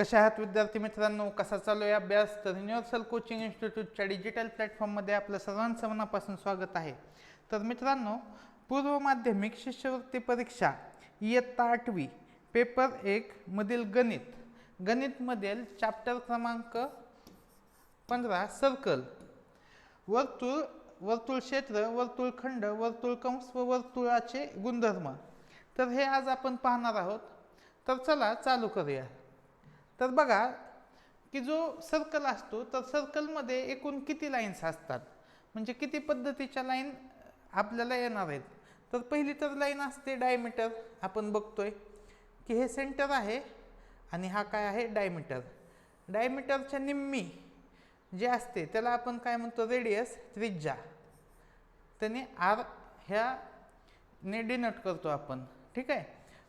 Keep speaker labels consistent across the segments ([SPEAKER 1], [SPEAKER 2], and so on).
[SPEAKER 1] कशा आहात विद्यार्थी मित्रांनो? कसा चालू आहे अभ्यास? तर युनिव्हर्सल कोचिंग इन्स्टिट्यूटच्या डिजिटल प्लॅटफॉर्ममध्ये आपलं सर्वांचं मनापासून स्वागत आहे. तर मित्रांनो पूर्व माध्यमिक शिष्यवृत्ती परीक्षा इयत्ता आठवी पेपर एक मधील गणित. गणितमधील चॅप्टर क्रमांक पंधरा सर्कल वर्तुळ वर्तुळ क्षेत्र वर्तुळ खंड वर्तुळ कंस व वर्तुळाचे गुणधर्म. तर हे आज आपण पाहणार आहोत. तर चला चालू करूया. तर बघा की जो सर्कल असतो तर सर्कलमध्ये एकूण किती लाईन्स असतात? म्हणजे किती पद्धतीच्या लाईन आपल्याला येणार आहेत? तर पहिली तर लाईन असते डायमीटर आपण बघतोय की हे सेंटर आहे आणि हा काय आहे? डायमीटर डायमीटरच्या निम्मी जे असते त्याला आपण काय म्हणतो? रेडियस त्रिज्या. त्याने आर ह्या ने डिनोट करतो आपण. ठीक आहे?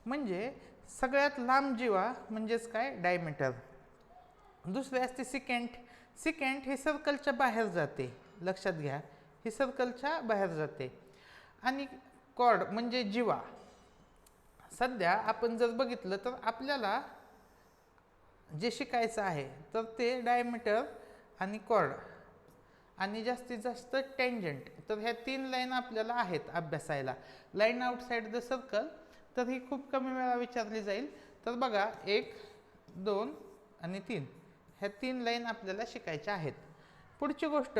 [SPEAKER 1] म्हणजे सगळ्यात लांब जीवा म्हणजेच काय? डायमीटर दुसरे असते सिकेंट सिकेंट हे सर्कलच्या बाहेर जाते. लक्षात घ्या ही सर्कलच्या बाहेर जाते. आणि कॉर्ड म्हणजे जीवा. सध्या आपण जर बघितलं तर आपल्याला जे शिकायचं आहे तर ते डायमीटर आणि कॉर्ड आणि जास्तीत जास्त टेंजंट तर ह्या तीन लाईन आपल्याला आहेत अभ्यासायला. लाईन आउटसाईड द सर्कल तर ही खूप कमी वेळा विचारली जाईल. तर बघा एक दोन आणि तीन. ह्या तीन लाईन आपल्याला शिकायच्या आहेत. पुढची गोष्ट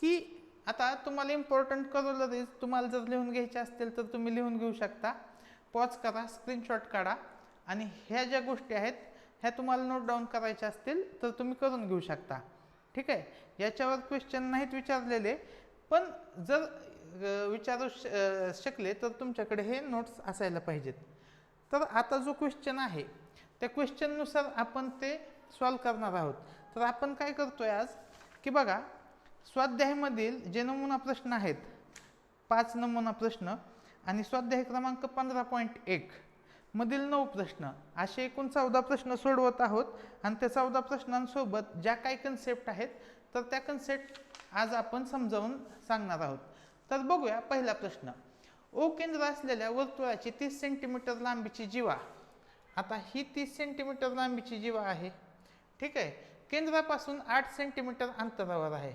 [SPEAKER 1] की आता तुम्हाला इम्पॉर्टंट करोलरीज तुम्हाला जर लिहून घ्यायच्या असतील तर तुम्ही लिहून घेऊ शकता. पॉज करा स्क्रीनशॉट काढा आणि ह्या ज्या गोष्टी आहेत ह्या तुम्हाला नोट डाऊन करायच्या असतील तर तुम्ही करून घेऊ शकता. ठीक आहे? याच्यावर क्वेश्चन नाहीत विचारलेले पण जर विचारू श शकले तर तुमच्याकडे हे नोट्स असायला पाहिजेत. तर आता जो क्वेश्चन आहे त्या क्वेश्चननुसार आपण ते सॉल्व करणार आहोत. तर आपण काय करतो आहे आज? की बघा स्वाध्यायमधील जे नमुना प्रश्न आहेत पाच नमुना प्रश्न आणि स्वाध्याय क्रमांक पंधरा पॉईंट एक मधील नऊ प्रश्न असे एकूण चौदा प्रश्न सोडवत आहोत. आणि त्या चौदा प्रश्नांसोबत ज्या काही कन्सेप्ट आहेत तर त्या कन्सेप्ट आज आपण समजावून सांगणार आहोत. तर बघूया पहिला प्रश्न. ओ केंद्र असलेल्या वर्तुळाची तीस सेंटीमीटर लांबीची जीवा. आता ही तीस सेंटीमीटर लांबीची जीवा आहे. ठीक आहे? केंद्रापासून आठ सेंटीमीटर अंतरावर आहे.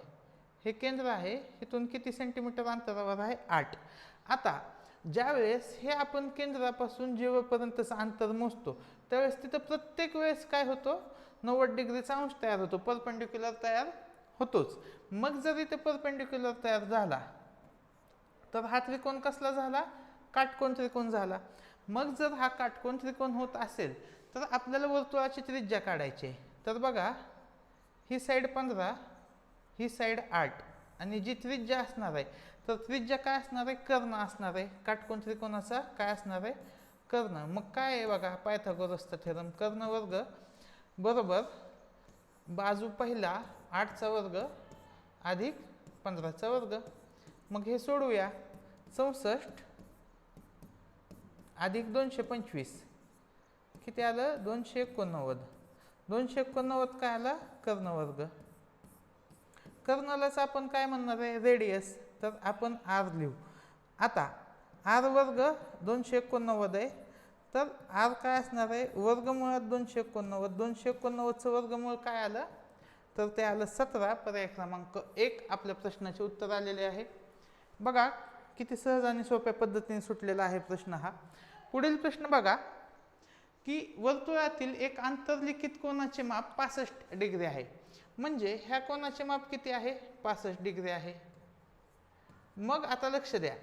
[SPEAKER 1] हे केंद्र आहे इथून किती सेंटीमीटर अंतरावर आहे? आठ. आता ज्यावेळेस हे आपण केंद्रापासून जीवापर्यंतचं अंतर मोजतो त्यावेळेस तिथं प्रत्येक वेळेस काय होतो? नव्वद डिग्रीचा अंश तयार होतो. परपेंडिक्युलर तयार होतोच. मग जर इथे परपेंडिक्युलर तयार झाला तर हा त्रिकोण कसला झाला? काटकोण त्रिकोण झाला. मग जर हा काटकोण त्रिकोण होत असेल तर आपल्याला वर्तुळाची त्रिज्या काढायची आहे. तर बघा ही साईड पंधरा ही साईड आठ. आणि जी त्रिज्या असणार आहे तर त्रिज्या काय असणार आहे? कर्ण असणार आहे. काटकोण त्रिकोणाचा काय असणार आहे? कर्ण. मग काय आहे बघा पायथागोरसचा थेरम. कर्ण वर्ग बरोबर बाजू पहिला आठचा वर्ग अधिक पंधराचा वर्ग. मग हे सोडूया. चौसष्ट अधिक दोनशे पंचवीस. किती आलं? दोनशे एकोणनव्वद. दोनशे एकोणनव्वद काय आला? कर्णवर्ग. कर्णालाच आपण काय म्हणणार आहे? रेडियस तर आपण आर लिहू. आता आर वर्ग दोनशे एकोणनव्वद आहे. तर आर काय असणार आहे? वर्गमुळात दोनशे एकोणनव्वद. दोनशे एकोणनव्वदचं वर्गमूळ काय आलं? तर ते आलं सतरा. पर्याय क्रमांक एक आपल्या प्रश्नाचे उत्तर आलेले आहे. बघा किती सहज आणि सोप्या पद्धतीने सुटलेला आहे प्रश्न हा. पुढील प्रश्न बघा की वर्तुळातील एक आंतरलिखित कोणाचे माप पासष्ट डिग्री आहे. म्हणजे ह्या कोणाचे माप किती आहे? पासष्ट डिग्री आहे. मग आता लक्ष द्या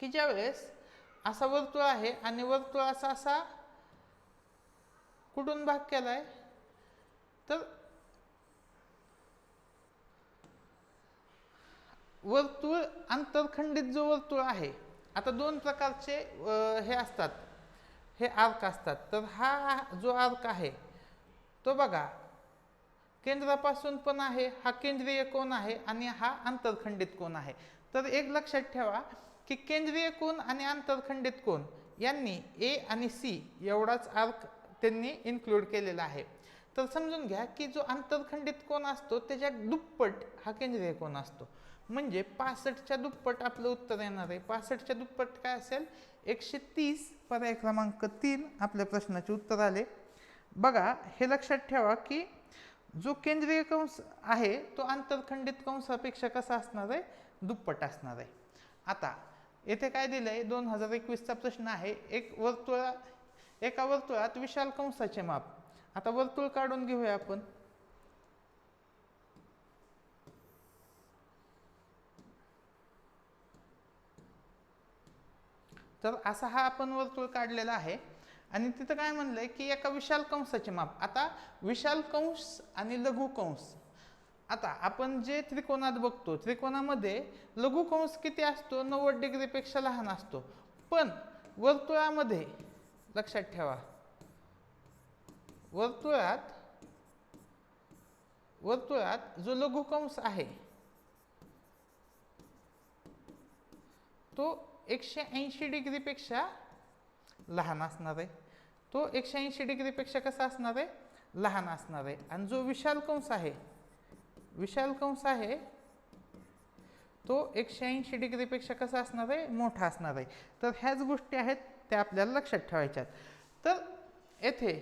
[SPEAKER 1] की ज्यावेळेस असा वर्तुळ आहे आणि वर्तुळाचा असा कुठून भाग केला आहे तर वर्तुळ आंतरखंडित जो वर्तुळ आहे आता दोन प्रकारचे हे असतात. हे आर्क असतात. तर हा जो आर्क आहे तो बघा केंद्रापासून पण आहे हा केंद्रीय कोण आहे आणि हा आंतरखंडित कोण आहे. तर एक लक्षात ठेवा की केंद्रीय कोण आणि आंतरखंडित कोण यांनी ए आणि सी एवढाच आर्क त्यांनी इन्क्लूड केलेला आहे. तर समजून घ्या की जो आंतरखंडित कोण असतो त्याच्या दुप्पट हा केंद्रीय कोण असतो. म्हणजे पासष्टच्या दुप्पट आपलं उत्तर येणार आहे. पासष्टच्या दुप्पट काय असेल? एकशे तीस पर्याय क्रमांक तीन आपल्या प्रश्नाचे उत्तर आले. बघा हे लक्षात ठेवा की जो केंद्रीय कंस आहे तो आंतरखंडित कंसापेक्षा कसा असणार आहे? दुप्पट असणार आहे. आता येथे काय दिलं आहे दोन हजार एकवीसचा प्रश्न आहे. एक वर्तुळा एका वर्तुळात विशाल कंसाचे माप. आता वर्तुळ काढून घेऊया आपण. तर असा हा आपण वर्तुळ काढलेला आहे. आणि तिथं काय म्हणलं आहे की एका विशाल कंसाचे माप. आता विशाल कंस आणि लघु कंस. आता आपण जे त्रिकोणात बघतो त्रिकोणामध्ये लघु कंस किती असतो? नव्वद डिग्रीपेक्षा लहान असतो. पण वर्तुळामध्ये लक्षात ठेवा. वर्तुळात वर्तुळात जो लघु कंस आहे तो एकशे ऐंशी डिग्रीपेक्षा लहान असणार आहे. तो एकशे ऐंशी डिग्रीपेक्षा कसा असणार आहे? लहान असणार आहे. आणि जो विशाल कंस आहे विशाल कंस आहे तो एकशे ऐंशी डिग्रीपेक्षा कसा असणार आहे? मोठा असणार आहे. तर ह्याच गोष्टी आहेत त्या आपल्याला लक्षात ठेवायच्यात. तर येथे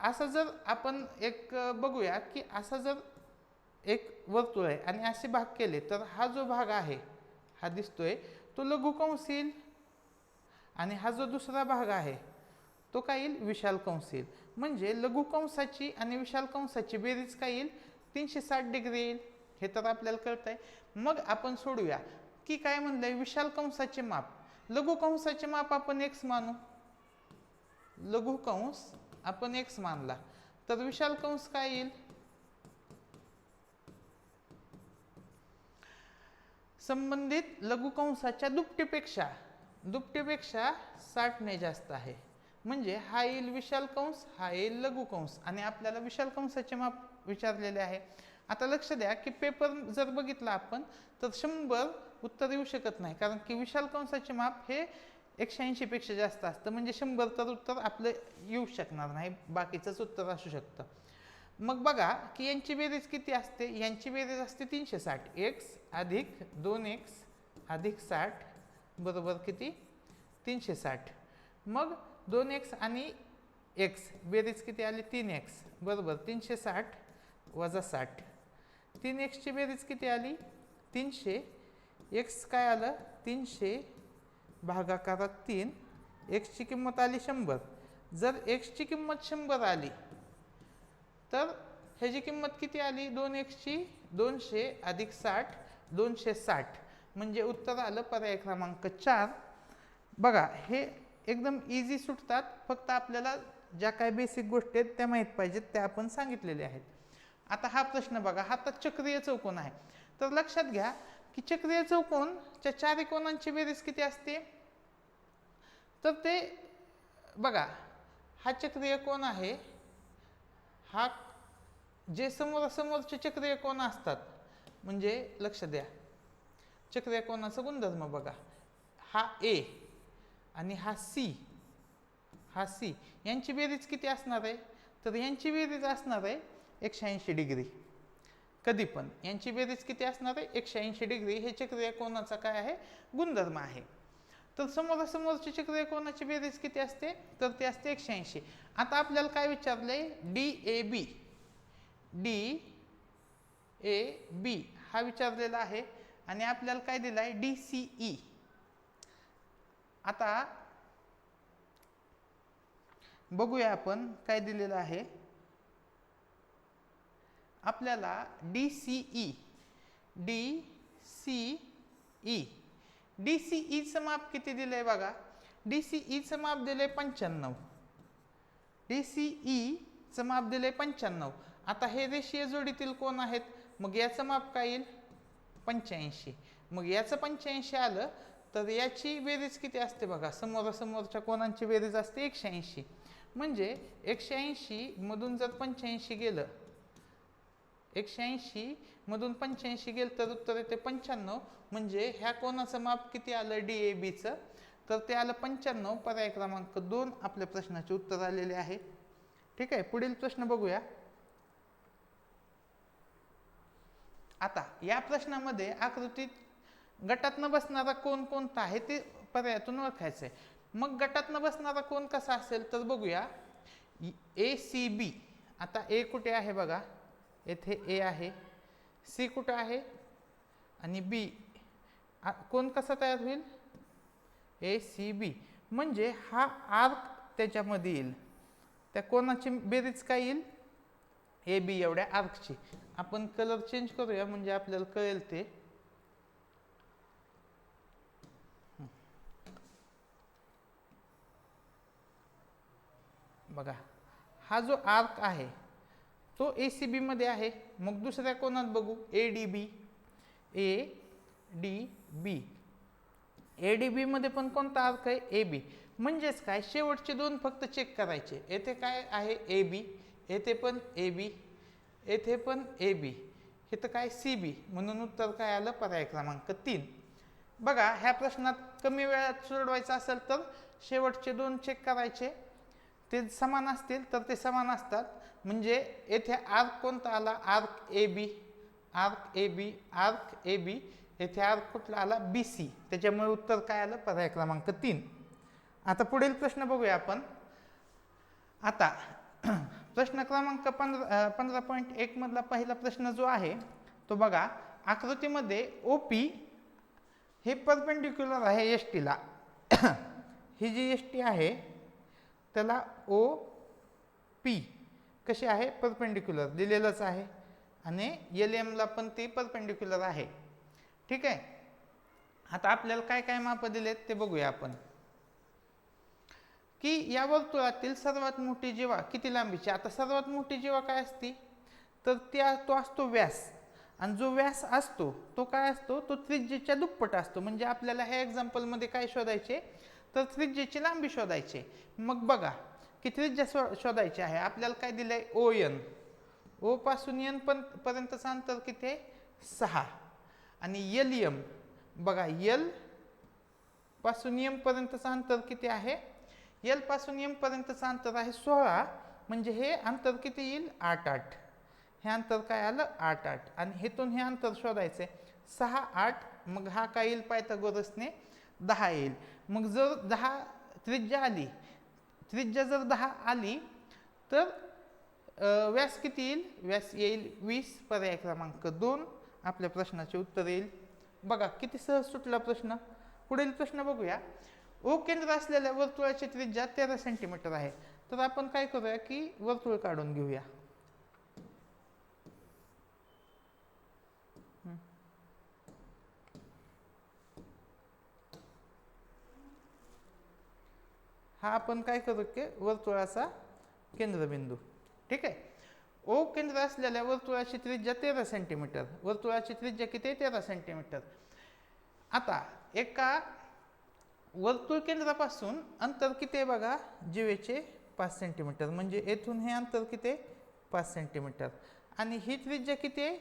[SPEAKER 1] असं जर आपण एक बघूया की असं जर एक वर्तुळ आहे आणि असे भाग केले तर हा जो भाग आहे हा दिसतोय तो लघु कंस येईल आणि हा जो दुसरा भाग आहे तो काय येईल? विशाल कंस येईल म्हणजे लघु कंसाची आणि विशाल कंसाची बेरीज काय येईल? तीनशे साठ डिग्री येईल. हे तर आपल्याला कळतंय. मग आपण सोडूया. की काय म्हणलंय? विशाल कंसाचे माप. लघु कंसाचे माप आपण एक्स मानू. लघु कंस आपण एक्स मानला. तर विशाल कंस काय येईल? संबंधित लघुकंसाच्या दुपटीपेक्षा दुपटीपेक्षा साठने जास्त आहे. म्हणजे हा येईल विशाल कंस हा येईल लघुकंस. आणि आपल्याला विशाल कंसाचे माप विचारलेले आहे. आता लक्ष द्या की पेपर जर बघितला आपण तर शंभर उत्तर येऊ शकत नाही. कारण की विशाल कंसाचे माप हे एकशे ऐंशीपेक्षा जास्त असतं. म्हणजे शंभर तर उत्तर आपलं येऊ शकणार नाही. बाकीचंच उत्तर असू शकतं. मग बघा की यांची बेरीज किती असते? यांची बेरीज असते तीनशे साठ. एक्स अधिक दोन एक्स अधिक साठ बरोबर किती? तीनशे साठ. मग दोन एक्स आणि एक्स बेरीज किती आली? तीन एक्स बरोबर तीनशे साठ वजा साठ. तीन एक्सची बेरीज किती आली? तीनशे. एक्स काय आलं? तीनशे भागाकारात तीन. एक्सची किंमत आली शंभर. जर एक्सची किंमत शंभर आली तर ह्याची किंमत किती आली? दोन एक्सची दोनशे अधिक साठ दोनशे साठ. म्हणजे उत्तर आलं पर्याय क्रमांक चार. बघा हे एकदम इझी सुटतात. फक्त आपल्याला ज्या काही बेसिक गोष्टी आहेत त्या माहीत पाहिजेत त्या आपण सांगितलेल्या आहेत. आता हा प्रश्न बघा हा तर चक्रीय चौकोन आहे. तर लक्षात घ्या की चक्रीय चौकोनच्या चार कोणांची बेरीज किती असते? तर ते बघा हा चक्रीय कोण आहे हा जे समोरासमोरचे चक्रीय कोण असतात? म्हणजे लक्ष द्या. चक्रीय कोणाचा? गुणधर्म बघा. हा ए आणि हा सी हा सी यांची बेरीज किती असणार आहे? तर यांची बेरीज असणार आहे एकशे ऐंशी डिग्री. कधी पण. यांची बेरीज किती असणार आहे? एकशे ऐंशी डिग्री. हे चक्रीय कोणाचा काय आहे? गुणधर्म आहे. तर समोरासमोरची चक्रीय कोणाची बेरीज किती असते? तर ती असते एकशे ऐंशी. आता आपल्याला काय विचारलंय? D A B. D A B हा विचारलेला आहे आणि आपल्याला काय दिला आहे डी सी ई. आता बघूया आपण काय दिलेलं आहे. आपल्याला D C E. D C E. D C ईचं माप किती दिलंय बघा? डी सी ईचं माप दिलंय पंच्याण्णव. डी सी ईचं माप दिलंय पंच्याण्णव. आता हे रेषीय जोडीतील कोण आहेत? मग याचं माप काय येईल? पंच्याऐंशी. मग याचं पंच्याऐंशी आलं तर याची बेरीज किती असते बघा? समोरासमोरच्या कोणांची बेरीज असते? एकशे ऐंशी. म्हणजे एकशे ऐंशी मधून जर पंच्याऐंशी गेलं एकशे ऐंशी मधून पंच्याऐंशी गेलं तर उत्तर येते पंच्याण्णव. म्हणजे ह्या कोणाचं माप किती आलं? डी ए बीचं तर ते आलं पंच्याण्णव. पर्याय क्रमांक दोन आपल्या प्रश्नाचे उत्तर आलेले आहे. ठीक आहे पुढील प्रश्न बघूया. आता या प्रश्नामध्ये आकृतीत गटातनं बसणारा कोण कोणता आहे ते पर्यायातून ओळखायचं आहे मग गटातनं बसणारा कोण कसा असेल तर बघूया. ए सी बी आता ए कुठे आहे बघा? येथे ए आहे. सी कुठं आहे? आणि बी कोण कसा तयार होईल? A C B. म्हणजे हा आर्क त्याच्यामध्ये येईल. त्या कोणाची बेरीज काय येईल? ए बी एवढ्या आर्कची. आपण कलर चेंज करूया म्हणजे आपल्याला कळेल ते. बघा हा जो आर्क आहे तो ए सी बीमध्ये आहे. मग दुसऱ्या कोणात बघू? A D B A D B A D बीमध्ये पण कोणता अर्क आहे? ए बी म्हणजेच काय? शेवटचे दोन फक्त चेक करायचे. येथे काय आहे? ए बी येथे पण ए बी येथे पण ए बी हे तर काय? सी बी म्हणून उत्तर काय आलं? पर्याय क्रमांक तीन. बघा ह्या प्रश्नात कमी वेळात सोडवायचं असेल तर शेवटचे दोन चेक करायचे. ते समान असतील तर ते समान असतात. म्हणजे येथे आर्क कोणता आला? Arc A B. Arc A B arc A B. येथे आर्क कुठला आला? B C. त्याच्यामुळे उत्तर काय आलं? पर्याय क्रमांक तीन. आता पुढील प्रश्न बघूया आपण. आता प्रश्न क्रमांक पंधरा पंधरा पॉईंट एकमधला पहिला प्रश्न जो आहे तो बघा. आकृतीमध्ये ओ पी हे परपेंडिक्युलर आहे एस टीला ही जी एस टी आहे त्याला ओ पी कशी आहे? परपेंडिक्युलर. दिलेलंच आहे. आणि एल एमला पण ती परपेंडिक्युलर आहे. ठीक आहे? आता आपल्याला काय काय माप दिलेत ते बघूया आपण. की या वर्तुळातील सर्वात मोठी जीवा किती लांबीची? आता सर्वात मोठी जीवा काय असती? तर त्या तो असतो व्यास. आणि जो व्यास असतो तो काय असतो? तो त्रिज्येच्या दुप्पट असतो. म्हणजे आपल्याला ह्या एक्झाम्पलमध्ये काय शोधायचे? तर त्रिज्येची लांबी शोधायची. मग बघा. किती त्रिज्या शो शोधायची आहे? आपल्याला काय दिलंय? O N. ओ पासून एन पण पर्यंतचं अंतर किती आहे? सहा. आणि यल यम बघा यलपासून यम पर्यंतचं अंतर किती आहे? यलपासून यम पर्यंतचं अंतर आहे सोळा. म्हणजे हे अंतर किती येईल? आठ आठ. हे अंतर काय आलं? आठ आठ. आणि हेतून हे अंतर शोधायचं आहे सहा आठ मग हा काय येईल? पायथागोरसने दहा येईल. मग जर दहा त्रिज्या आली त्रिज्या जर दहा आली तर व्यास किती येईल? व्यास येईल वीस पर्याय क्रमांक दोन. आपल्या प्रश्नाचे उत्तर येईल. बघा किती सहज सुटला प्रश्न. पुढील प्रश्न बघूया. ओ केंद्र असलेल्या वर्तुळाची त्रिज्या तेरा सेंटीमीटर आहे. तर आपण काय करूया की वर्तुळ काढून घेऊया. हा आपण काय करू की वर्तुळाचा केंद्रबिंदू. ठीक आहे? ओ केंद्र असलेल्या वर्तुळाची त्रिज्या तेरा सेंटीमीटर वर्तुळाची त्रिज्या किती? आहे तेरा सेंटीमीटर आता एका वर्तुळ केंद्रापासून अंतर किती आहे बघा? जीवेचे पाच सेंटीमीटर म्हणजे येथून हे अंतर किती? आहे पाच सेंटीमीटर आणि ही त्रिज्या किती आहे?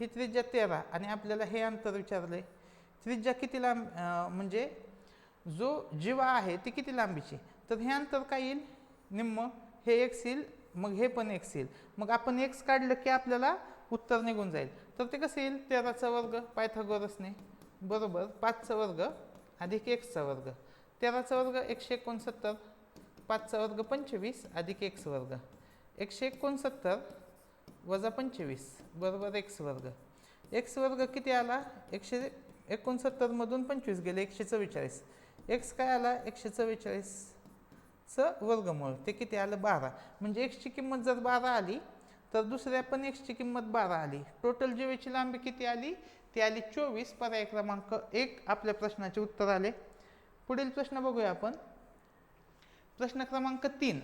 [SPEAKER 1] ही त्रिज्या तेरा. आणि आपल्याला हे अंतर विचारले त्रिज्या किती लांब म्हणजे जो जीवा आहे ती किती लांबीची? तर हे अंतर काय येईल? निम्म. हे एक्स येईल मग हे पण एक्स येईल मग आपण एक्स काढलं की आपल्याला उत्तर निघून जाईल. तर ते कसं येईल? तेराचा वर्ग पायथागोरसने. बरोबर पाचचा वर्ग अधिक एक्सचा वर्ग. तेराचा वर्ग एकशे एकोणसत्तर पाचचा वर्ग पंचवीस अधिक एक्स वर्ग. एकशे एकोणसत्तर वजा पंचवीस बरोबर एक्स वर्ग. एक्स वर्ग किती आला? एकशे एकोणसत्तरमधून पंचवीस गेले एकशे चव्वेचाळीस. एक्स काय आला? एकशे चव्वेचाळीस. चं वर्गमूळ ते किती आलं? बारा. म्हणजे एक्सची किंमत जर बारा आली तर दुसऱ्या पण एक्सची किंमत बारा आली. टोटल जीवेची लांबी किती आली? ती आली चोवीस. पर्याय क्रमांक एक आपल्या प्रश्नाचे उत्तर आले. पुढील प्रश्न बघूया आपण. प्रश्न क्रमांक तीन.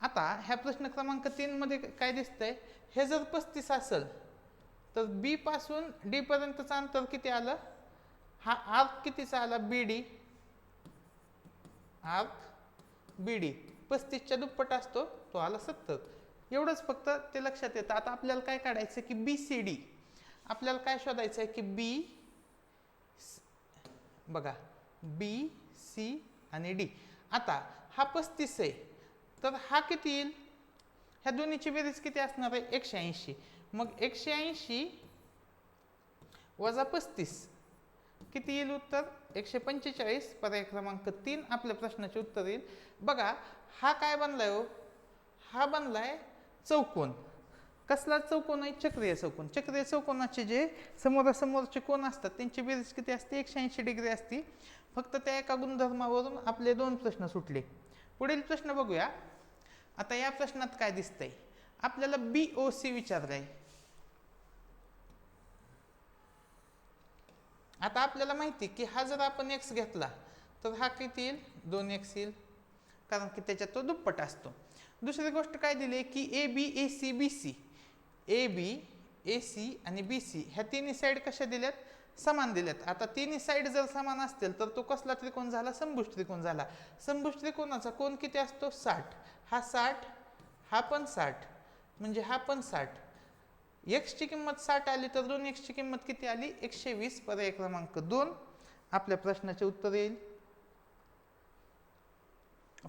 [SPEAKER 1] आता ह्या प्रश्न क्रमांक तीनमध्ये काय दिसतंय? हे जर पस्तीस असेल तर बी पासून डी पर्यंतचं अंतर किती आलं? हा आर्क कितीचा आला? B D arc B D पस्तीसच्या दुप्पट असतो तो आला सत्तर. एवढंच फक्त ते लक्षात येतं. आता आपल्याला काय काढायचं की बी सी डी आपल्याला काय शोधायचं आहे की बी बघा बी सी आणि डी आता हा पस्तीस आहे. तर हा किती येईल? ह्या दोन्हीची बेरीज किती असणार आहे? एकशे ऐंशी. मग एकशे ऐंशी वजा पस्तीस. किती येईल उत्तर? एकशे पंचेचाळीस. पर्याय क्रमांक तीन आपल्या प्रश्नाचे उत्तर येईल. बघा हा काय बनलाय हो? हा बनलाय चौकोन. कसला चौकोन आहे? चक्रीय चौकोन. चक्रीय चौकोनाचे जे समोरासमोरचे कोण असतात त्यांची बेरीज किती असते? एकशे ऐंशी डिग्री असते. फक्त त्या एका गुणधर्मावरून आपले दोन प्रश्न सुटले. पुढील प्रश्न बघूया. आता या प्रश्नात काय दिसतंय? आपल्याला बी ओ सी विचारलंय. आता आपल्याला माहिती की हा जर आपण एक्स घेतला तर हा किती येईल? दोन एक्स येईल. कारण की त्याच्यात तो दुप्पट असतो. दुसरी गोष्ट काय दिली की A B A C B C A B A C आणि बी सी ह्या तिन्ही साईड कशा दिल्यात? समान दिल्यात. आता तिन्ही साईड जर समान असतील तर तो कसला त्रिकोण झाला? संभुष त्रिकोण झाला. संभुष त्रिकोणाचा कोण किती असतो? साठ. हा साठ हा पण साठ. म्हणजे हा पण साठ. एक्सची किंमत साठ आली तर दोन एक्सची किंमत किती आली? एकशे वीस. पर्याय क्रमांक दोन. आपल्या प्रश्नाचे उत्तर येईल.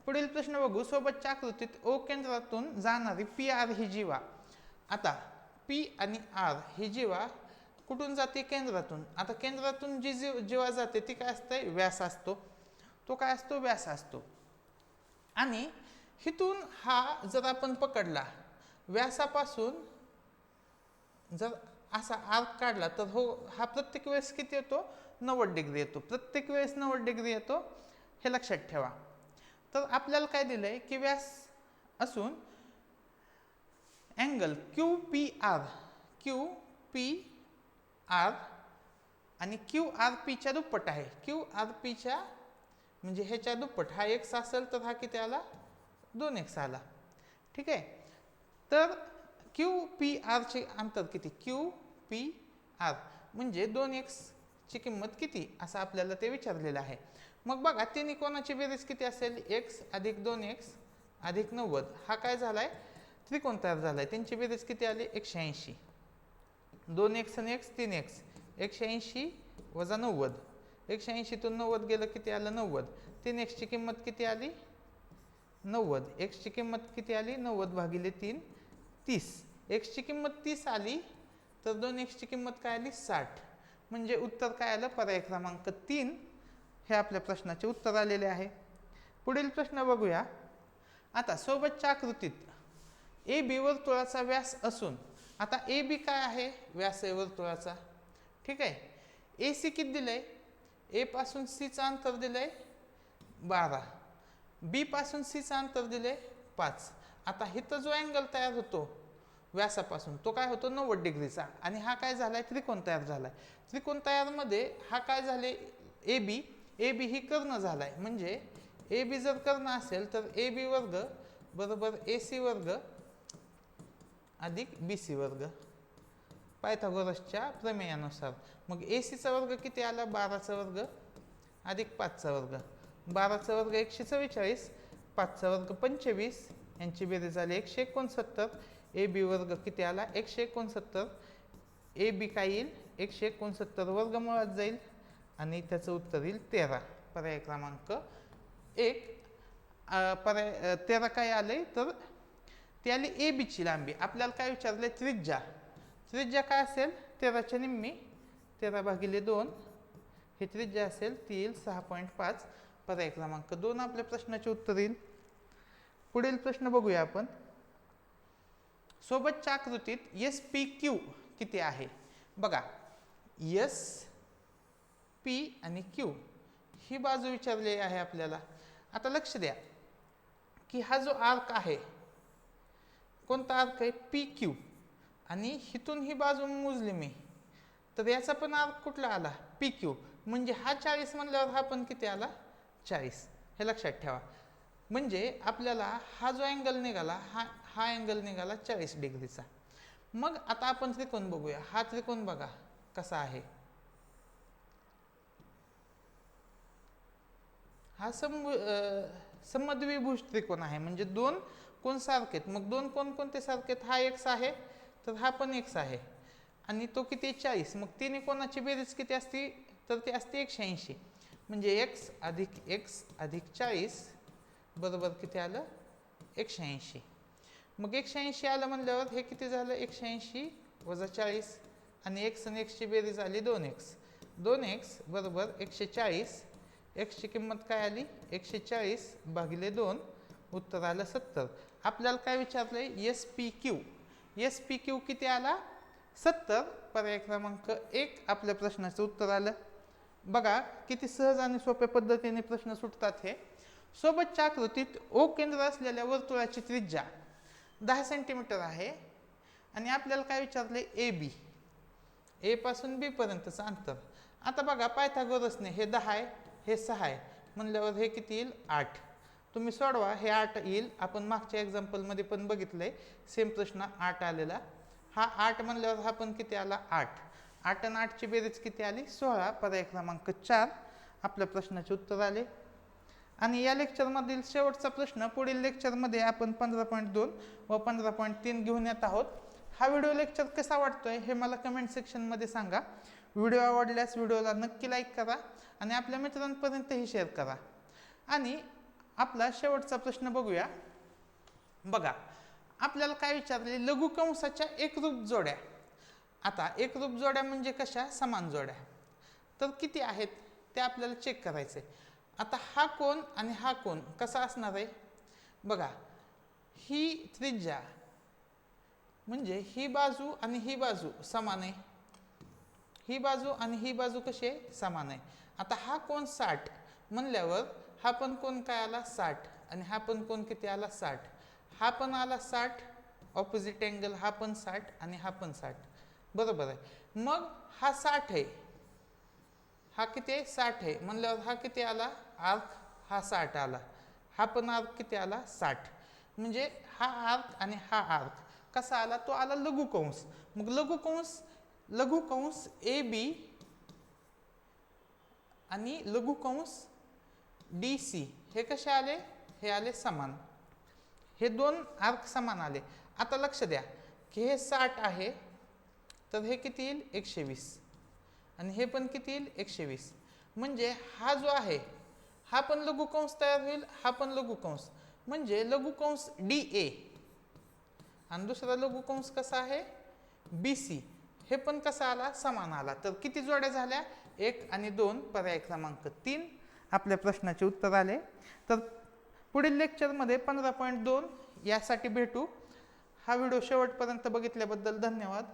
[SPEAKER 1] पुढील प्रश्न बघू. सोबतच्या आकृतीत ओ केंद्रातून जाणारी पी आर ही जीवा. आता पी आणि आर ही जीवा कुठून जाते? केंद्रातून. आता केंद्रातून जी जीव जीवा जाते ती काय असते? व्यास असतो. तो काय असतो? व्यास असतो. आणि हिथून हा जर आपण पकडला व्यासापासून जर असा आर्क काढला तर हो हा प्रत्येक वेळेस किती येतो? नव्वद डिग्री येतो. प्रत्येक वेळेस नव्वद डिग्री येतो हे लक्षात ठेवा. तर आपल्याला काय दिलं आहे की व्यास असून angle Q P R Q P R आणि क्यू आर पीच्या दुप्पट आहे. क्यू आर पीच्या म्हणजे ह्याच्या दुप्पट. हा एक्स असेल तर हा किती आला? दोन एक्स आला. ठीक आहे? तर क्यू पी आरचे अंतर किती? क्यू पी आर म्हणजे दोन एक्सची किंमत किती? असं आपल्याला ते विचारलेलं आहे. मग बघा तिन्ही कोणाची बेरीज किती असेल? एक्स अधिक दोन एक्स अधिक नव्वद. हा काय झाला आहे त्रिकोण तयार झाला आहे त्यांची बेरीज किती आली? एकशे ऐंशी. दोन एक्स आणि एक्स तीन एक्स एकशे ऐंशी वजा नव्वद. एकशे ऐंशीतून नव्वद गेलं किती आलं? नव्वद. तीन एक्सची किंमत किती आली? नव्वद. एक्सची किंमत किती आली? नव्वद भागिले तीन तीस. एक्सची किंमत तीस आली तर दोन एक्सची किंमत काय आली? साठ. म्हणजे उत्तर काय आलं? पर्याय क्रमांक तीन हे आपल्या प्रश्नाचे उत्तर आलेले आहे. पुढील प्रश्न बघूया. आता सोबतच्या आकृतीत ए बी वर्तुळाचा व्यास असून आता ए बी काय आहे? व्यास आहे वर्तुळाचा. ठीक आहे? ए सी किती दिलंय? ए पासून सीचं अंतर दिलंय बारा. बी पासून सीचं अंतर दिले पाच. आता इथं जो अँगल तयार होतो व्यासापासून. तो काय होतो? नव्वद डिग्रीचा. आणि हा काय झाला आहे त्रिकोण तयार झाला आहे त्रिकोण तयारमध्ये हा काय झाले? ए बी. ए बी ही कर्ण झाला आहे म्हणजे ए बी जर कर्ण असेल तर ए बी वर्ग बरोबर ए सी वर्ग अधिक बी सी वर्ग. पायथागोरसच्या प्रमेयानुसार. मग ए सीचा वर्ग किती आला? बाराचा वर्ग अधिक पाचचा वर्ग. बाराचा वर्ग एकशे चव्वेचाळीस पाचचा वर्ग पंचवीस यांची बेरीज झाली एकशे एकोणसत्तर. ए बी वर्ग किती आला? एकशे एकोणसत्तर. ए बी काय येईल? एकशे एकोणसत्तर वर्गमुळात जाईल. आणि त्याचं उत्तर येईल तेरा. पर्याय क्रमांक एक. पर्याय तेरा काय आले? तर ती आली ए बीची लांबी. आपल्याला काय विचारले त्रिज्या. त्रिज्या काय असेल? तेराच्या निम्मी. तेरा भागिले दोन. हे त्रिज्या असेल ती येईल सहा पॉईंट पाच. पर्याय क्रमांक दोन आपल्या प्रश्नाचे उत्तर येईल. पुढील प्रश्न बघूया आपण. सोबतच्या आकृतीत एस पी क्यू किती आहे? बघा एस पी आणि क्यू ही बाजू विचारलेली आहे आपल्याला. आता लक्ष द्या की हा जो आर्क आहे कोणता आर्क आहे? पी क्यू आणि हिथून ही बाजू मोजली मी. तर याचा पण आर्क कुठला आला? पी क्यू म्हणजे हा चाळीस म्हणल्यावर हा पण किती आला? चाळीस. हे लक्षात ठेवा. म्हणजे आपल्याला हा जो अँगल निघाला हा हा अँगल निघाला चाळीस डिग्रीचा. मग आता आपण त्रिकोण बघूया. हा त्रिकोण बघा कसा आहे? हा सम अं, समद्विभुज त्रिकोण आहे. म्हणजे दोन कोण सारखेत. आहेत मग दोन कोण कोणते आहेत हा एक्स आहे तर हा पण एक्स आहे. आणि तो किती? चाळीस. मग तिने कोणाची बेरीज किती असते? तर ती असते एकशे ऐंशी. म्हणजे एक्स अधिक एक्स अधिक चाळीस बरोबर किती आलं? एकशे ऐंशी. मग एकशे ऐंशी आलं म्हणल्यावर हे किती झालं? एकशे ऐंशी वजा चाळीस आणि एक्स आणि एक्सची बेरीज आली दोन एक्स. दोन एक्स बरोबर एकशे चाळीस. एक्सची किंमत काय आली? एकशे चाळीस भागिले दोन. उत्तर आलं सत्तर. आपल्याला काय विचारलं आहे S P Q S P Q किती आला? सत्तर. पर्याय क्रमांक एक आपल्या प्रश्नाचं उत्तर आलं. बघा किती सहज आणि सोप्या पद्धतीने प्रश्न सुटतात हे. सोबतच्या आकृतीत ओ केंद्र असलेल्या वर्तुळाची त्रिज्या दहा सेंटीमीटर आहे. आणि आपल्याला काय विचारले ए बी ए पासून बी पर्यंतचं अंतर. आता बघा पायथागोरसने हे दहा आहे हे सहा आहे. म्हणल्यावर हे किती येईल? आठ. तुम्ही सोडवा हे आठ येईल. आपण मागच्या एक्झाम्पलमध्ये पण बघितलंय. सेम प्रश्न आठ आलेला. हा आठ म्हणल्यावर हा पण किती आला? आठ. आठ आणि आठची बेरीज किती आली? सोळा. पर्याय क्रमांक चार. आपल्या प्रश्नाचे उत्तर आले. आणि या लेक्चरमधील शेवटचा प्रश्न पुढील लेक्चरमध्ये आपण पंधरा पॉईंट दोन व पंधरा पॉईंट तीन घेऊन येत आहोत. हा व्हिडिओ लेक्चर कसा वाटतोय हे मला कमेंट सेक्शनमध्ये सांगा. व्हिडिओ आवडल्यास व्हिडिओला नक्की लाईक करा आणि आपल्या मित्रांपर्यंतही शेअर करा. आणि आपला शेवटचा प्रश्न बघूया. बघा आपल्याला काय विचारले? लघुकंसाच्या एकरूप जोड्या. आता एकरूप जोड्या म्हणजे कशा? समान जोड्या. तर किती आहेत? ते आपल्याला चेक करायचे आता हा कोण आणि हा कोण कसा असणार आहे? बघा ही त्रिज्या म्हणजे ही बाजू आणि ही बाजू समान आहे. ही बाजू आणि ही बाजू कशी आहे? समान आहे. आता हा कोण साठ म्हणल्यावर हा पण कोण काय आला? साठ. आणि हा पण कोण किती आला? साठ. हा पण आला साठ ऑपोजिट अँगल हा पण साठ आणि हा पण साठ. बरोबर आहे. मग हा साठ आहे. हा किती आहे? साठ आहे. म्हणल्यावर हा किती आला? आर्क हा साठ आला. हा पण आर्क किती आला? साठ. म्हणजे हा आर्क आणि हा आर्क कसा आला? तो आला लघुकंस मग लघुकंस लघुकंस ए बी आणि लघुकंस डी सी. हे कसे आले? हे आले समान. हे दोन आर्क समान आले. आता लक्ष द्या. की हे साठ आहे तर हे किती येईल? एकशे वीस. आणि हे पण किती येईल? एकशे वीस. म्हणजे हा जो आहे हा पण लघुकंस तयार होईल हा पण लघुकंस. म्हणजे लघुकंस डी ए. आणि दुसरा लघुकंस कसा आहे? B C. हे पण कसा आला? समान आला. तर किती जोड्या झाल्या? एक आणि दोन पर्याय क्रमांक तीन. आपल्या प्रश्नाचे उत्तर आले. तर पुढील लेक्चरमध्ये पंधरा पॉईंट दोन यासाठी भेटू. हा व्हिडिओ शेवटपर्यंत बघितल्याबद्दल धन्यवाद.